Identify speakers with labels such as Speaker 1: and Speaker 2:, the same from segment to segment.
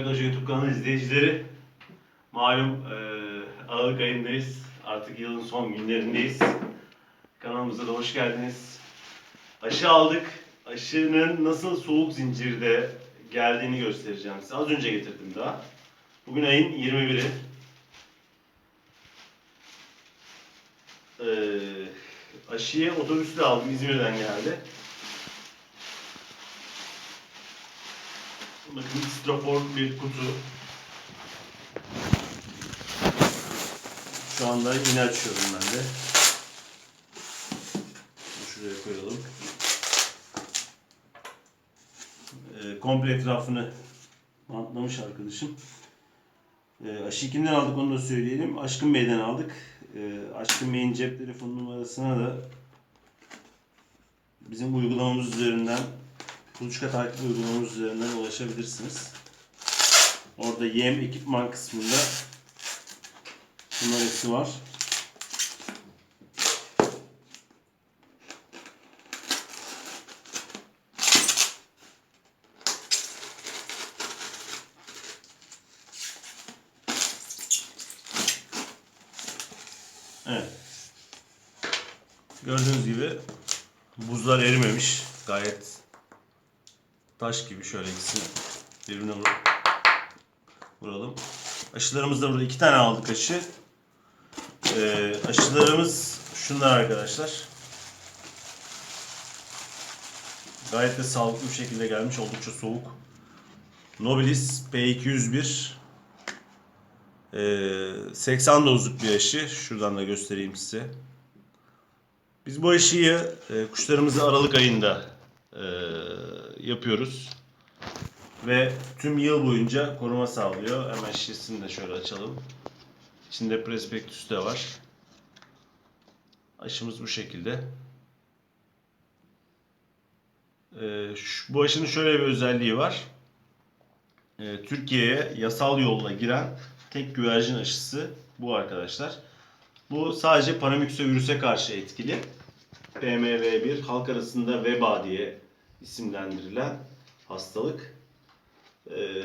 Speaker 1: YouTube kanalı izleyicileri. Malum eee Aralık ayındayız. Artık yılın son günlerindeyiz. Kanalımıza da hoş geldiniz. Aşı aldık. Aşının nasıl soğuk zincirde geldiğini göstereceğim size. Az önce getirdim daha. Bugün ayın 21'i. Eee aşıyı otobüsle aldım. İzmir'den geldi. Bakın strafor bir kutu. Şu anda yine açıyorum ben de. Şuraya koyalım. Ee, komple etrafını bantlamış arkadaşım. Ee, aşı kimden aldık onu da söyleyelim. Aşkın Bey'den aldık. Ee, Aşkın Bey'in cep telefon numarasına da bizim uygulamamız üzerinden Kuluçka takip uygulamamız üzerinden ulaşabilirsiniz. Orada yem ekipman kısmında numarası var. Evet. Gördüğünüz gibi buzlar erimemiş. Gayet taş gibi şöyle ikisini birbirine vur- vuralım. Aşılarımız da burada iki tane aldık aşı. Ee, aşılarımız şunlar arkadaşlar. Gayet de sağlıklı bir şekilde gelmiş. Oldukça soğuk. Nobilis P201 ee, 80 dozluk bir aşı. Şuradan da göstereyim size. Biz bu aşıyı e, kuşlarımızı Aralık ayında e, yapıyoruz. Ve tüm yıl boyunca koruma sağlıyor. Hemen şişesini de şöyle açalım. İçinde prospektüs de var. Aşımız bu şekilde. E, şu- bu aşının şöyle bir özelliği var. E, Türkiye'ye yasal yolla giren tek güvercin aşısı bu arkadaşlar. Bu sadece paramyxo virüse karşı etkili. PMV1 halk arasında veba diye isimlendirilen hastalık. Ee,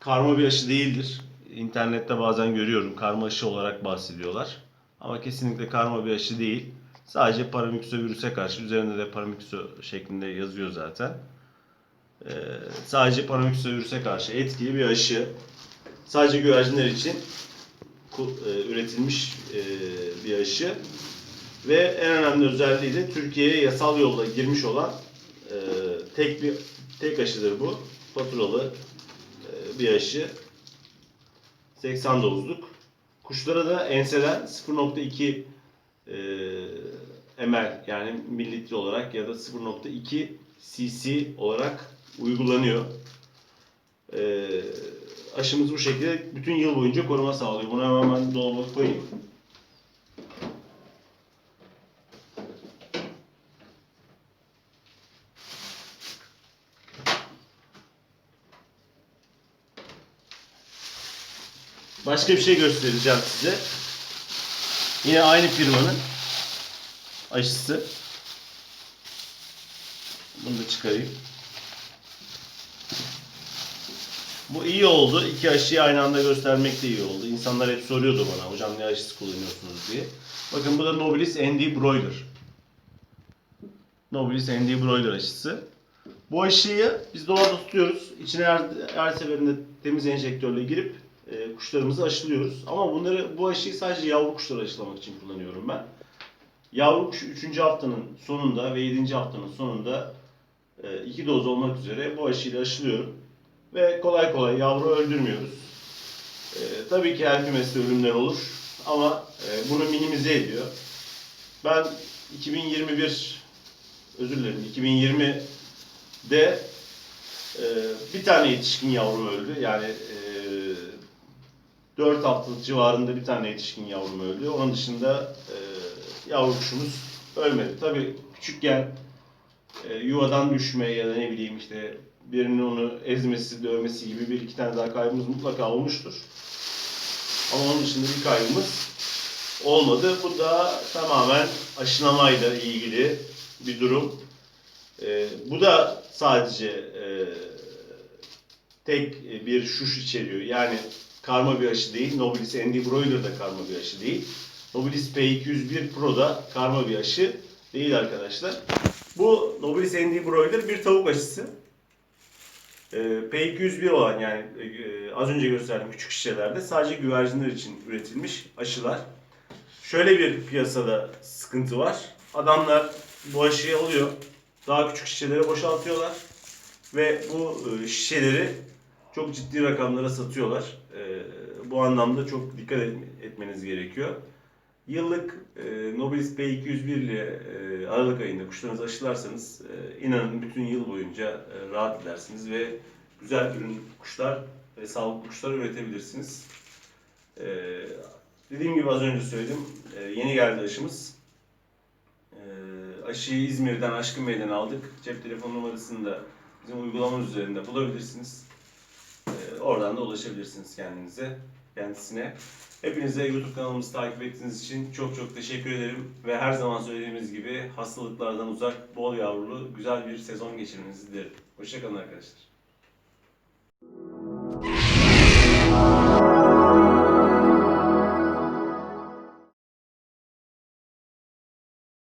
Speaker 1: karma bir aşı değildir. İnternette bazen görüyorum karma aşı olarak bahsediyorlar. Ama kesinlikle karma bir aşı değil. Sadece paramyxo virüse karşı üzerinde de paramyxo şeklinde yazıyor zaten. Ee, sadece paramyxo virüse karşı etkili bir aşı. Sadece güvercinler için e, üretilmiş e, bir aşı. Ve en önemli özelliği de Türkiye'ye yasal yolla girmiş olan e, tek bir tek aşıdır bu. Faturalı e, bir aşı. 80 dozluk. Kuşlara da enseden 0.2 e, ml yani mililitre olarak ya da 0.2 cc olarak uygulanıyor. E, aşımız bu şekilde bütün yıl boyunca koruma sağlıyor. Bunu hemen ben dolaba koyayım. Başka bir şey göstereceğim size. Yine aynı firmanın aşısı. Bunu da çıkarayım. Bu iyi oldu. İki aşıyı aynı anda göstermek de iyi oldu. İnsanlar hep soruyordu bana hocam ne aşısı kullanıyorsunuz diye. Bakın bu da Nobilis ND Broiler. Nobilis ND Broiler aşısı. Bu aşıyı biz dolapta tutuyoruz. İçine her, her seferinde temiz enjektörle girip kuşlarımızı aşılıyoruz. Ama bunları bu aşıyı sadece yavru kuşları aşılamak için kullanıyorum ben. Yavru kuş 3. haftanın sonunda ve 7. haftanın sonunda e, iki doz olmak üzere bu aşıyla aşılıyorum. Ve kolay kolay yavru öldürmüyoruz. E, tabii ki her kümeste ölümler olur ama e, bunu minimize ediyor. Ben 2021 özür dilerim 2020'de e, bir tane yetişkin yavrum öldü. Yani e, 4 haftalık civarında bir tane yetişkin yavrum öldü. Onun dışında e, yavru ölmedi. Tabii küçükken e, yuvadan düşme ya da ne bileyim işte birinin onu ezmesi, dövmesi gibi bir iki tane daha kaybımız mutlaka olmuştur. Ama onun dışında bir kaybımız olmadı. Bu da tamamen aşılamayla ilgili bir durum. E, bu da sadece e, tek bir şuş içeriyor. Yani karma bir aşı değil. Nobilis ND Broiler da karma bir aşı değil. Nobilis P201 Pro da karma bir aşı değil arkadaşlar. Bu Nobilis ND Broiler bir tavuk aşısı. Ee, P201 olan yani e, az önce gösterdiğim küçük şişelerde sadece güvercinler için üretilmiş aşılar. Şöyle bir piyasada sıkıntı var. Adamlar bu aşıyı alıyor, daha küçük şişelere boşaltıyorlar ve bu e, şişeleri çok ciddi rakamlara satıyorlar. E, Bu anlamda çok dikkat et- etmeniz gerekiyor. Yıllık e, Nobilis P201 ile e, Aralık ayında kuşlarınızı aşılarsanız e, inanın bütün yıl boyunca e, rahat edersiniz ve güzel ürün kuşlar ve sağlıklı kuşlar üretebilirsiniz. E, dediğim gibi az önce söyledim. e, yeni geldi aşımız. E, aşıyı İzmir'den Aşkın Bey'den aldık. Cep telefon numarasını da bizim uygulamamız üzerinde bulabilirsiniz. Oradan da ulaşabilirsiniz kendinize, kendisine. Hepinize YouTube kanalımızı takip ettiğiniz için çok çok teşekkür ederim. Ve her zaman söylediğimiz gibi hastalıklardan uzak, bol yavrulu, güzel bir sezon geçirmenizi dilerim. Hoşçakalın arkadaşlar.